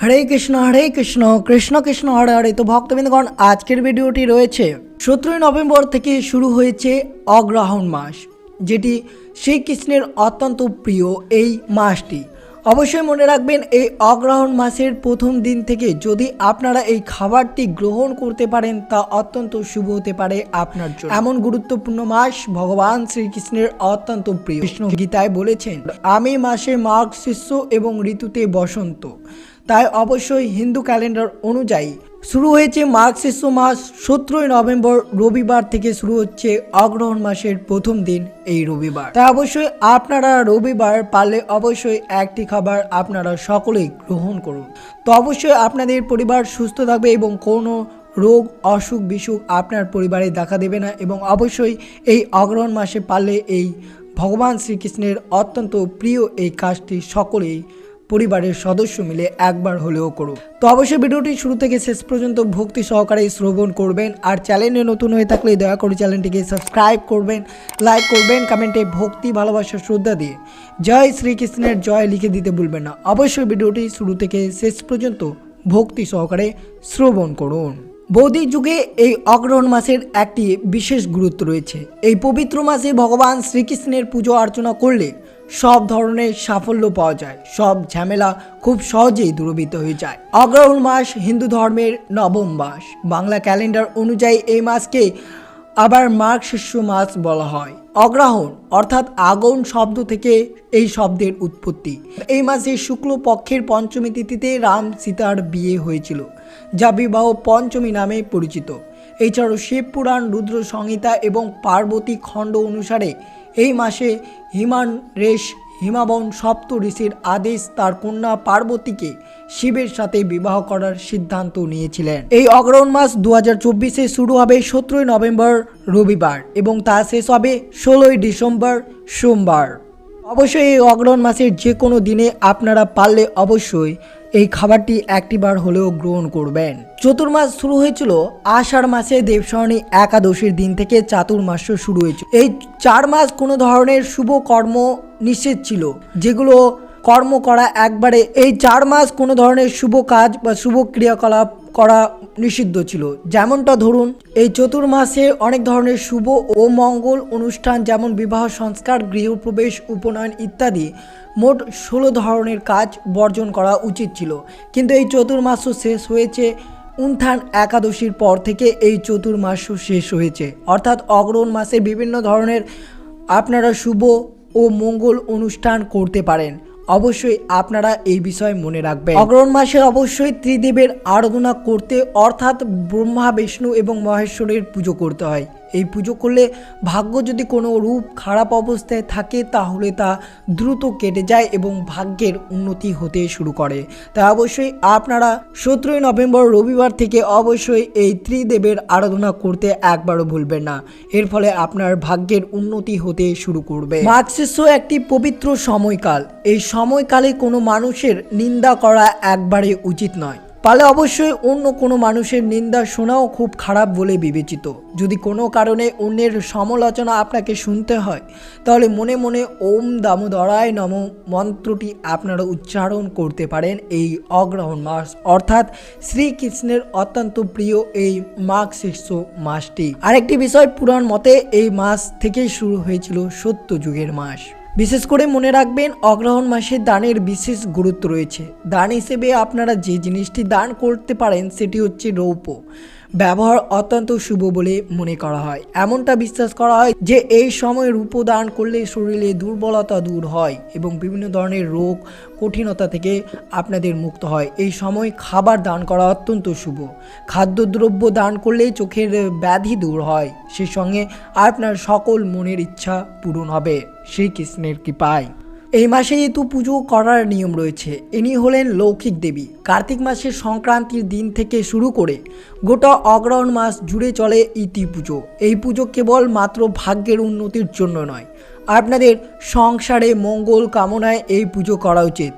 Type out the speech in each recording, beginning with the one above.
হরে কৃষ্ণ হরে কৃষ্ণ কৃষ্ণ কৃষ্ণ, হরে হরে। তো ভক্তবৃন্দগণ, আজকের ভিডিওটি রয়েছে সতেরোই নভেম্বর থেকে শুরু হয়েছে অগ্রহণ মাস, যেটি শ্রীকৃষ্ণের অত্যন্ত প্রিয় এই মাসটি। অবশ্যই মনে রাখবেন, এই অগ্রহণ মাসের প্রথম দিন থেকে যদি আপনারা এই খাবারটি গ্রহণ করতে পারেন, তা অত্যন্ত শুভ হতে পারে আপনার জন্য। এমন গুরুত্বপূর্ণ মাস ভগবান শ্রীকৃষ্ণের অত্যন্ত প্রিয়। কৃষ্ণ গীতায় বলেছেন, আমি মাসে মাঘ শিষ্য এবং ঋতুতে বসন্ত। তাই অবশ্যই হিন্দু ক্যালেন্ডার অনুযায়ী শুরু হয়েছে মাঘ শিষ্য মাস, সতেরোই নভেম্বর রবিবার থেকে শুরু হচ্ছে অগ্রহণ মাসের প্রথম দিন এই রবিবার। তাই অবশ্যই আপনারা রবিবার পারলে অবশ্যই একটি খাবার আপনারা সকলেই গ্রহণ করুন। তো অবশ্যই আপনাদের পরিবার সুস্থ থাকবে এবং কোনো রোগ, অসুখ, বিসুখ আপনার পরিবারে দেখা দেবে না এবং অবশ্যই এই অগ্রহণ মাসে পারলে এই ভগবান শ্রীকৃষ্ণের অত্যন্ত প্রিয় এই কাজটি সকলেই পরিবারের সদস্য মিলে একবার হলেও করুন তো অবশ্যই ভিডিওটি শুরু থেকে শেষ পর্যন্ত ভক্তি সহকারে শ্রবণ করবেন আর চ্যানেলে নতুন হয়ে থাকলে দয়া করে চ্যানেলটিকে সাবস্ক্রাইব করবেন, লাইক করবেন, কমেন্টে ভক্তি, ভালোবাসা, শ্রদ্ধা দিয়ে জয় শ্রীকৃষ্ণের জয় লিখে দিতে ভুলবেন না। অবশ্যই ভিডিওটি শুরু থেকে শেষ পর্যন্ত ভক্তি সহকারে শ্রবণ করুন। বৌদ্ধ যুগে এই অগ্রহণ মাসের একটি বিশেষ গুরুত্ব রয়েছে। এই পবিত্র মাসে ভগবান শ্রীকৃষ্ণের পুজো অর্চনা করলে সব ধরনের সাফল্য পাওয়া যায়। সব ঝামেলা খুব সহজেই দূরীভূত হয়ে যায়। অগ্রহণ মাস হিন্দু ধর্মের নবম মাস। বাংলা ক্যালেন্ডার অনুযায়ী এই মাসকে আবার মাঘ শিষ্য মাস বলা হয়। অগ্রহণ অর্থাৎ আগুন শব্দ থেকে এই শব্দের উৎপত্তি। এই মাসে শুক্ল পক্ষের পঞ্চমী তিথিতে রাম সীতার বিয়ে হয়েছিল, যা বিবাহ পঞ্চমী নামে পরিচিত। এছাড়াও শিব পুরাণ, রুদ্র সংহিতা এবং পার্বতী খণ্ড অনুসারে এই মাসে হিমান রেশ, হিমাবন সপ্ত ঋষির আদেশ তার কন্যা পার্বতীকে শিবের সাথে বিবাহ করার সিদ্ধান্ত নিয়েছিলেন। এই অগ্রহণ মাস দু হাজার শুরু হবে সতেরোই নভেম্বর রবিবার এবং তা শেষ হবে ষোলোই ডিসেম্বর সোমবার। অবশ্যই এই অগ্রহণ মাসের যে কোনো দিনে আপনারা পারলে অবশ্যই এই খাবারটি একটি বার হলেও গ্রহণ করবেন। চতুর্মাস শুরু হয়েছিল, আষাঢ় মাসে দেবসরণী একাদশীর দিন থেকে চাতুর্মাস শুরু হয়েছিল। এই চার মাস কোনো ধরনের শুভ কর্ম নিষেধ ছিল, যেগুলো কর্ম করা একবারে এই চার মাস কোনো ধরনের শুভ কাজ বা শুভ ক্রিয়াকলাপ করা নিষিদ্ধ ছিল। যেমনটা ধরুন, এই চতুর্মাসে অনেক ধরনের শুভ ও মঙ্গল অনুষ্ঠান যেমন বিবাহ, সংস্কার, গৃহপ্রবেশ, উপনয়ন ইত্যাদি মোট ষোলো ধরনের কাজ বর্জন করা উচিত ছিল। কিন্তু এই চতুর্মাসও শেষ হয়েছে উন্থান একাদশীর পর থেকে এই চতুর্মাসও শেষ হয়েছে। অর্থাৎ অগ্রহণ মাসে বিভিন্ন ধরনের আপনারা শুভ ও মঙ্গল অনুষ্ঠান করতে পারেন। অবশ্যই আপনারা এই বিষয়ে মনে রাখবেন। অগ্রহণ মাসে অবশ্যই ত্রিদেবের আরাধনা করতে অর্থাৎ ব্রহ্মা, বিষ্ণু এবং মহেশ্বরের পুজো করতে হয়। এই পুজো করলে ভাগ্য যদি কোনো রূপ খারাপ অবস্থায় থাকে, তাহলে তা দ্রুত কেটে যায় এবং ভাগ্যের উন্নতি হতে শুরু করে। তাই অবশ্যই আপনারা সতেরোই নভেম্বর রবিবার থেকে অবশ্যই এই ত্রিদেবের আরাধনা করতে একবারও ভুলবেন না। এর ফলে আপনার ভাগ্যের উন্নতি হতে শুরু করবে। মাঘ একটি পবিত্র সময়কাল। এই সময়কালে কোনো মানুষের নিন্দা করা একবারে উচিত নয়। পালে অবশ্যই অন্য কোনো মানুষের নিন্দা শোনাও খুব খারাপ বলে বিবেচিত। যদি কোনো কারণে অন্যের সমালোচনা আপনাকে শুনতে হয়, তাহলে মনে মনে ওম দামোদরায় নম মন্ত্রটি আপনারা উচ্চারণ করতে পারেন এই অগ্রহণ মাস। অর্থাৎ শ্রীকৃষ্ণের অত্যন্ত প্রিয় এই মাঘ শীর্ষ মাসটি। আরেকটি বিষয় পুরাণ মতে এই মাস থেকেই শুরু হয়েছিল সত্য যুগের মাস। বিশেষ করে মনে রাখবেন, অগ্রহণ মাসে দানের বিশেষ গুরুত্ব রয়েছে। দান হিসেবে আপনারা যে জিনিসটি দান করতে পারেন, সেটি হচ্ছে রৌপ্য। ব্যবহার অত্যন্ত শুভ বলে মনে করা হয়। এমনটা বিশ্বাস করা হয় যে এই সময় রূপ দান করলে শরীরে দুর্বলতা দূর হয় এবং বিভিন্ন ধরনের রোগ, কঠিনতা থেকে আপনাদের মুক্ত হয়। এই সময় খাবার দান করা অত্যন্ত শুভ। খাদ্যদ্রব্য দান করলে চোখের ব্যাধি দূর হয়। সেই সঙ্গে আপনার সকল মনের ইচ্ছা পূরণ হবে। শ্রীকৃষ্ণের কৃপায়। এই মাসে যেহেতু পুজো করার নিয়ম রয়েছে। ইনি হলেন লৌকিক দেবী। কার্তিক মাসের সংক্রান্তির দিন থেকে শুরু করে গোটা অগ্রহণ মাস জুড়ে চলে ইতি পুজো। এই পুজো কেবল মাত্র ভাগ্যের উন্নতির জন্য নয়। আপনাদের সংসারে মঙ্গল কামনায় এই পুজো করা উচিত।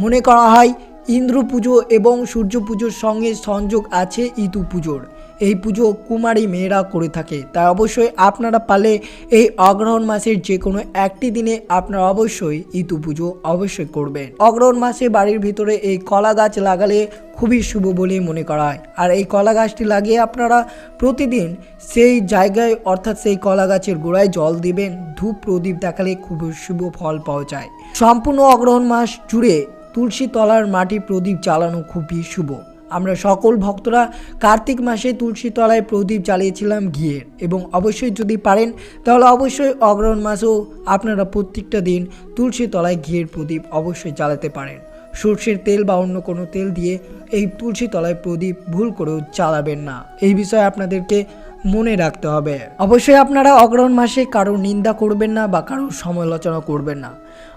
মনে করা হয় ইন্দ্র পুজো এবং সূর্য পুজোর সঙ্গে সংযোগ আছে ইতু পুজোর। এই পুজো কুমারী মেয়েরা করে থাকে। তাই অবশ্যই আপনারা পারলে এই অগ্রহণ মাসের যে কোনো একটি দিনে আপনারা অবশ্যই ইতু পুজো অবশ্যই করবেন। অগ্রহণ মাসে বাড়ির ভিতরে এই কলা গাছ লাগালে খুবই শুভ বলে মনে করা হয়। আর এই কলা গাছটি লাগিয়ে আপনারা প্রতিদিন সেই জায়গায়, অর্থাৎ সেই কলা গাছের গোড়ায় জল দিবেন। ধূপ প্রদীপ দেখালে খুবই শুভ ফল পাওয়া যায়। সম্পূর্ণ অগ্রহণ মাস জুড়ে তুলসী তলার মাটি প্রদীপ জ্বালানো খুবই শুভ। আমরা সকল ভক্তরা কার্তিক মাসে তুলসী তলায় প্রদীপ জ্বালিয়েছিলাম ঘিয়ের এবং অবশ্যই যদি পারেন, তাহলে অবশ্যই অগ্রহণ মাসেও আপনারা প্রত্যেকটা দিন তুলসী তলায় ঘিয়ের প্রদীপ অবশ্যই জ্বালাতে পারেন। সর্ষের তেল বা অন্য কোনো তেল দিয়ে এই তুলসী তলায় প্রদীপ ভুল করেও চালাবেন না। এই বিষয়ে আপনাদেরকে মনে রাখতে হবে। অবশ্যই আপনারা অগ্রহণ মাসে কারও নিন্দা করবেন না বা কারও সমালোচনা করবেন না।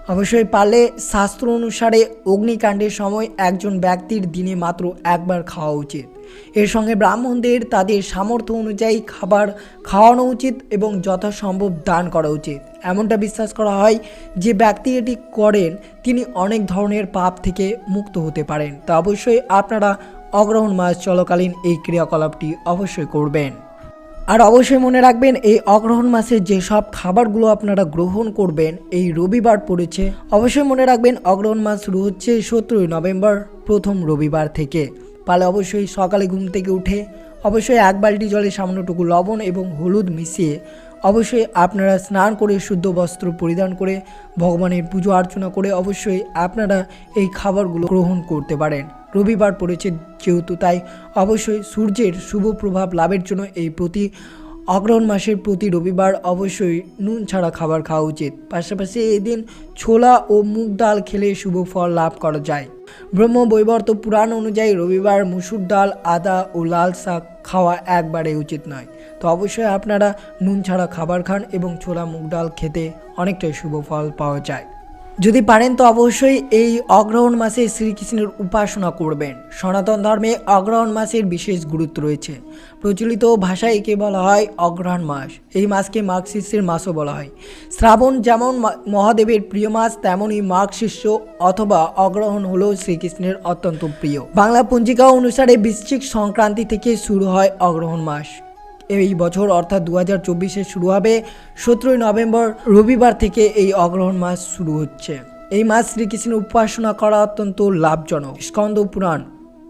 অবশ্যই পারলে শাস্ত্র অনুসারে অগ্নিকাণ্ডের সময় একজন ব্যক্তির দিনে মাত্র একবার খাওয়া উচিত। এর সঙ্গে ব্রাহ্মণদের তাদের সামর্থ্য অনুযায়ী খাবার খাওয়ানো উচিত এবং যথাসম্ভব দান করা উচিত। এমনটা বিশ্বাস করা হয় যে ব্যক্তি এটি করেন, তিনি অনেক ধরনের পাপ থেকে মুক্ত হতে পারেন। তা অবশ্যই আপনারা অগ্রহণ মাস চলাকালীন এই ক্রিয়াকলাপটি অবশ্যই করবেন। আর অবশ্যই মনে রাখবেন, এই অগ্রহণ মাসে যেসব খাবারগুলো আপনারা গ্রহণ করবেন, এই রবিবার পড়েছে। অবশ্যই মনে রাখবেন, অগ্রহণ মাস শুরু হচ্ছে সতেরোই নভেম্বর, প্রথম রবিবার থেকে। পালে অবশ্যই সকালে ঘুম থেকে উঠে, অবশ্যই এক বালতি জলে সামান্যটুকু লবণ এবং হলুদ মিশিয়ে, অবশ্যই আপনারা স্নান করে শুদ্ধ বস্ত্র পরিধান করে, ভগবানের পুজো অর্চনা করে অবশ্যই আপনারা এই খাবারগুলো গ্রহণ করতে পারেন। রবিবার পড়েছে যেহেতু, তাই অবশ্যই সূর্যের শুভ প্রভাব লাভের জন্য এই প্রতি অগ্রহণ মাসের প্রতি রবিবার অবশ্যই নুন ছাড়া খাবার খাওয়া উচিত। পাশাপাশি এই দিন ছোলা ও মুগ ডাল খেলে শুভ ফল লাভ করা যায়। ব্রহ্ম বৈবর্ত পুরাণ অনুযায়ী রবিবার মুসুর ডাল, আদা ও লাল শাক খাওয়া একবারে উচিত নয়। তো অবশ্যই আপনারা নুন ছাড়া খাবার খান এবং ছোলা, মুগ ডাল খেতে অনেকটাই শুভ ফল পাওয়া যায়। যদি পারেন তো অবশ্যই এই অগ্রহণ মাসে শ্রীকৃষ্ণের উপাসনা করবেন। সনাতন ধর্মে অগ্রহণ মাসের বিশেষ গুরুত্ব রয়েছে। প্রচলিত ভাষায় একে বলা হয় অগ্রহণ মাস। এই মাসকে মাঘ শিষ্যের মাসও বলা হয়। শ্রাবণ যেমন মহাদেবের প্রিয় মাস, তেমনই মাঘ শিষ্য অথবা অগ্রহণ হলো শ্রীকৃষ্ণের অত্যন্ত প্রিয়। বাংলা পঞ্জিকা অনুসারে বৃশ্চিক সংক্রান্তি থেকে শুরু হয় অগ্রহণ মাস। এই বছর অর্থাৎ দু হাজার চব্বিশে শুরু হবে সতেরোই নভেম্বর রবিবার থেকে এই অগ্রহণ মাস শুরু হচ্ছে। এই মাস শ্রীকৃষ্ণের উপাসনা করা অত্যন্ত লাভজনক। স্কন্দ পুরাণ,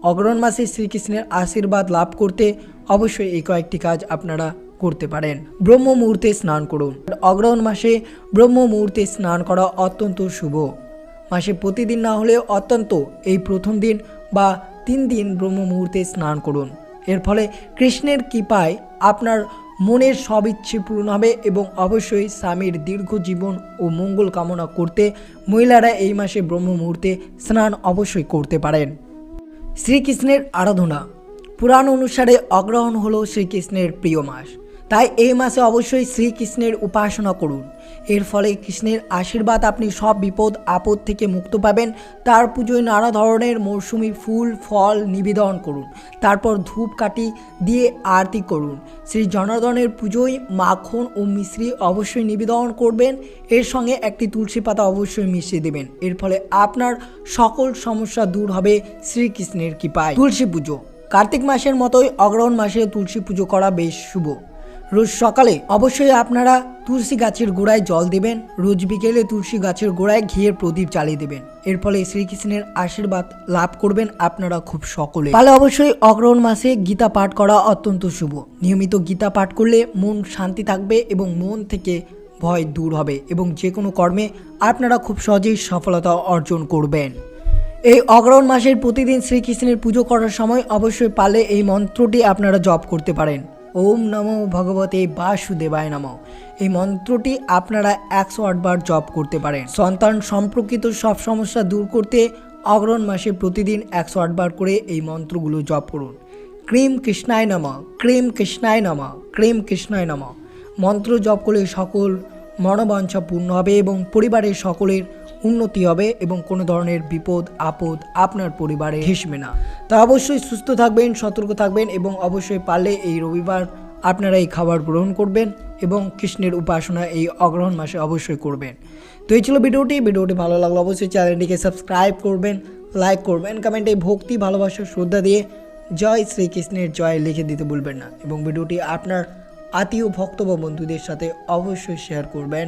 অগ্রহণ মাসে শ্রীকৃষ্ণের আশীর্বাদ লাভ করতে অবশ্যই এই কয়েকটি কাজ আপনারা করতে পারেন। ব্রহ্ম মুহূর্তে স্নান করুন। অগ্রহণ মাসে ব্রহ্ম মুহূর্তে স্নান করা অত্যন্ত শুভ। মাসে প্রতিদিন না হলেও অত্যন্ত এই প্রথম দিন বা তিন দিন ব্রহ্ম মুহূর্তে স্নান করুন। এর ফলে কৃষ্ণের কৃপায় আপনার মনের সব ইচ্ছে পূরণ হবে এবং অবশ্যই স্বামীর দীর্ঘ জীবন ও মঙ্গল কামনা করতে মহিলারা এই মাসে ব্রহ্ম মুহূর্তে স্নান অবশ্যই করতে পারেন। শ্রীকৃষ্ণের আরাধনা। পুরাণ অনুসারে অগ্রহণ হলো শ্রীকৃষ্ণের প্রিয় মাস। তাই এই মাসে অবশ্যই শ্রীকৃষ্ণের উপাসনা করুন। এর ফলে কৃষ্ণের আশীর্বাদ আপনি সব বিপদ, আপদ থেকে মুক্ত পাবেন। তার পুজোয় নানা ধরনের মৌসুমি ফুল, ফল নিবেদন করুন। তারপর ধূপকাঠি দিয়ে আরতি করুন। শ্রী জনার্দনের পুজোয় মাখন ও মিশ্রি অবশ্যই নিবেদন করবেন। এর সঙ্গে একটি তুলসী পাতা অবশ্যই মিশিয়ে দেবেন। এর ফলে আপনার সকল সমস্যা দূর হবে শ্রীকৃষ্ণের কৃপায়। তুলসী পুজো। কার্তিক মাসের মতোই অগ্রহণ মাসে তুলসী পুজো করা বেশ শুভ। রোজ সকালে অবশ্যই আপনারা তুলসী গাছের গোড়ায় জল দেবেন। রোজ বিকেলে তুলসী গাছের গোড়ায় ঘিয়ের প্রদীপ জ্বালিয়ে দেবেন। এর ফলে শ্রীকৃষ্ণের আশীর্বাদ লাভ করবেন আপনারা খুব সকলে। তাহলে অবশ্যই অগ্রহণ মাসে গীতা পাঠ করা অত্যন্ত শুভ। নিয়মিত গীতা পাঠ করলে মন শান্তি থাকবে এবং মন থেকে ভয় দূর হবে এবং যে কোনো কর্মে আপনারা খুব সহজেই সফলতা অর্জন করবেন। এই অগ্রহণ মাসের প্রতিদিন শ্রীকৃষ্ণের পুজো করার সময় অবশ্যই পালে এই মন্ত্রটি আপনারা জপ করতে পারেন। ওম নমো ভগবতে বাসুদেবায় নম। এই মন্ত্রটি আপনারা একশো আটবার জপ করতে পারেন। সন্তান সম্পর্কিত সব সমস্যা দূর করতে অগ্রহণ মাসে প্রতিদিন একশো আটবার করে এই মন্ত্রগুলো জপ করুন। ক্রিম কৃষ্ণায় নম, ক্রিম কৃষ্ণায় নম, ক্রিম কৃষ্ণায় নম। মন্ত্র জপ করলে সকল মনোবাঞ্ছা পূর্ণ হবে এবং পরিবারের সকলের উন্নতি হবে এবং কোনো ধরনের বিপদ, আপদ আপনার পরিবারে ঘেসবে না। তা অবশ্যই সুস্থ থাকবেন, সতর্ক থাকবেন এবং অবশ্যই পারলে এই রবিবার আপনারা এই খাবার গ্রহণ করবেন এবং কৃষ্ণের উপাসনা এই অগ্রহণ মাসে অবশ্যই করবেন। তো এই ছিল ভিডিওটি। ভিডিওটি ভালো লাগল অবশ্যই চ্যানেলটিকে সাবস্ক্রাইব করবেন, লাইক করবেন, কমেন্টে ভক্তি, ভালোবাসা, শ্রদ্ধা দিয়ে জয় শ্রীকৃষ্ণের জয় লিখে দিতে ভুলবেন না। এবং ভিডিওটি আপনার আত্মীয়, ভক্ত বা বন্ধুদের সাথে অবশ্যই শেয়ার করবেন।